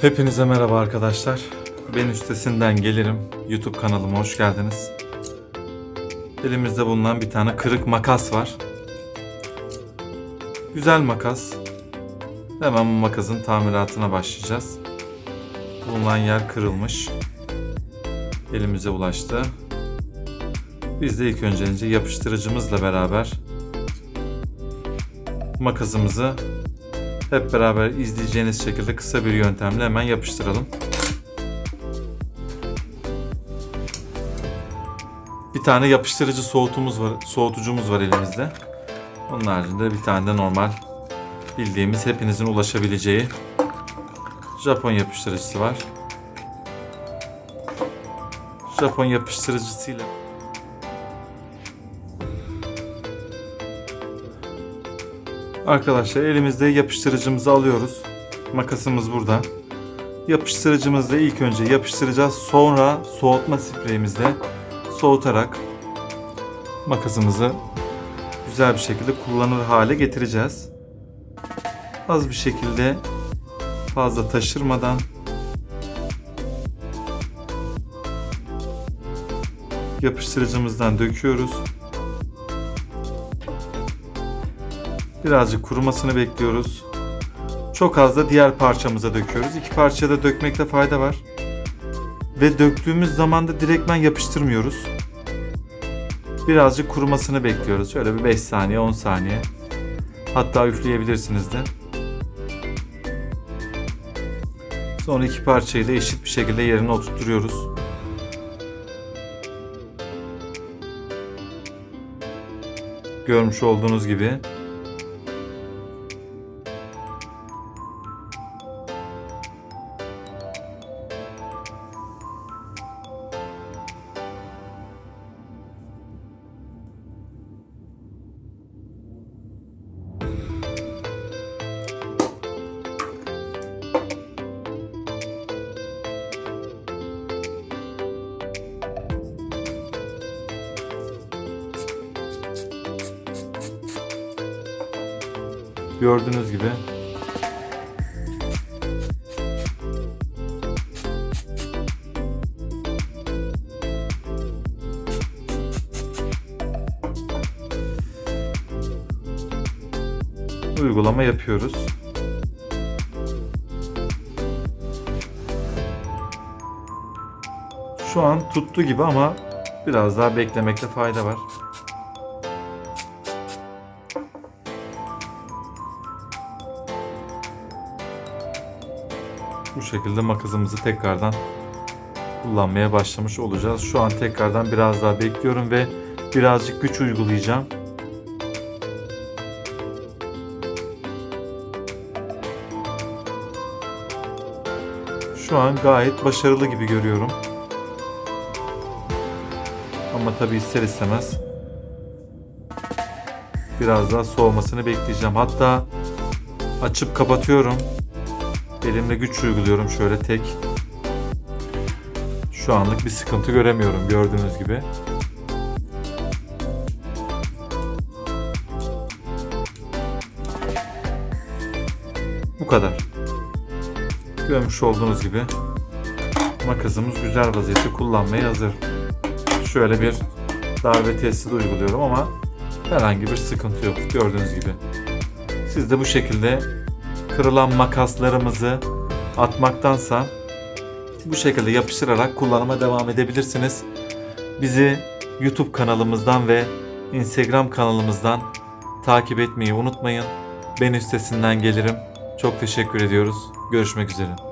Hepinize merhaba arkadaşlar. Ben üstesinden gelirim. YouTube kanalıma hoş geldiniz. Elimizde bulunan bir tane kırık makas var. Güzel makas. Hemen bu makasın tamiratına başlayacağız. Bulunan yer kırılmış. Elimize ulaştı. Biz de ilk önce yapıştırıcımızla beraber makasımızı hep beraber izleyeceğiniz şekilde kısa bir yöntemle hemen yapıştıralım. Bir tane yapıştırıcı soğutumuz var, soğutucumuz var elimizde. Onun haricinde bir tane de normal bildiğimiz hepinizin ulaşabileceği Japon yapıştırıcısı var. Japon yapıştırıcısıyla Arkadaşlar elimizde yapıştırıcımızı alıyoruz. Makasımız burada. Yapıştırıcımızla ilk önce yapıştıracağız. Sonra soğutma spreyimizle soğutarak makasımızı güzel bir şekilde kullanır hale getireceğiz. Az bir şekilde fazla taşırmadan yapıştırıcımızdan döküyoruz. Birazcık kurumasını bekliyoruz. Çok az da diğer parçamıza döküyoruz. İki parçaya da dökmekte fayda var. Ve döktüğümüz zaman da direktmen yapıştırmıyoruz. Birazcık kurumasını bekliyoruz. Şöyle bir 5 saniye 10 saniye. Hatta üfleyebilirsiniz de. Sonra iki parçayı da eşit bir şekilde yerine oturtuyoruz. Görmüş olduğunuz gibi Gördüğünüz gibi uygulama yapıyoruz. Şu an tuttu gibi ama biraz daha beklemekte fayda var. Bu şekilde makasımızı tekrardan kullanmaya başlamış olacağız. Şu an tekrardan biraz daha bekliyorum ve birazcık güç uygulayacağım. Şu an gayet başarılı gibi görüyorum. Ama tabi ister istemez biraz daha soğumasını bekleyeceğim. Hatta açıp kapatıyorum. Elimle güç uyguluyorum şöyle tek. Şu anlık bir sıkıntı göremiyorum gördüğünüz gibi. Bu kadar. Görmüş olduğunuz gibi makasımız güzel vaziyette kullanmaya hazır. Şöyle bir darbe testi de uyguluyorum ama herhangi bir sıkıntı yok gördüğünüz gibi. Siz de bu şekilde kırılan makaslarımızı atmaktansa bu şekilde yapıştırarak kullanıma devam edebilirsiniz. Bizi YouTube kanalımızdan ve Instagram kanalımızdan takip etmeyi unutmayın. Ben üstesinden gelirim. Çok teşekkür ediyoruz. Görüşmek üzere.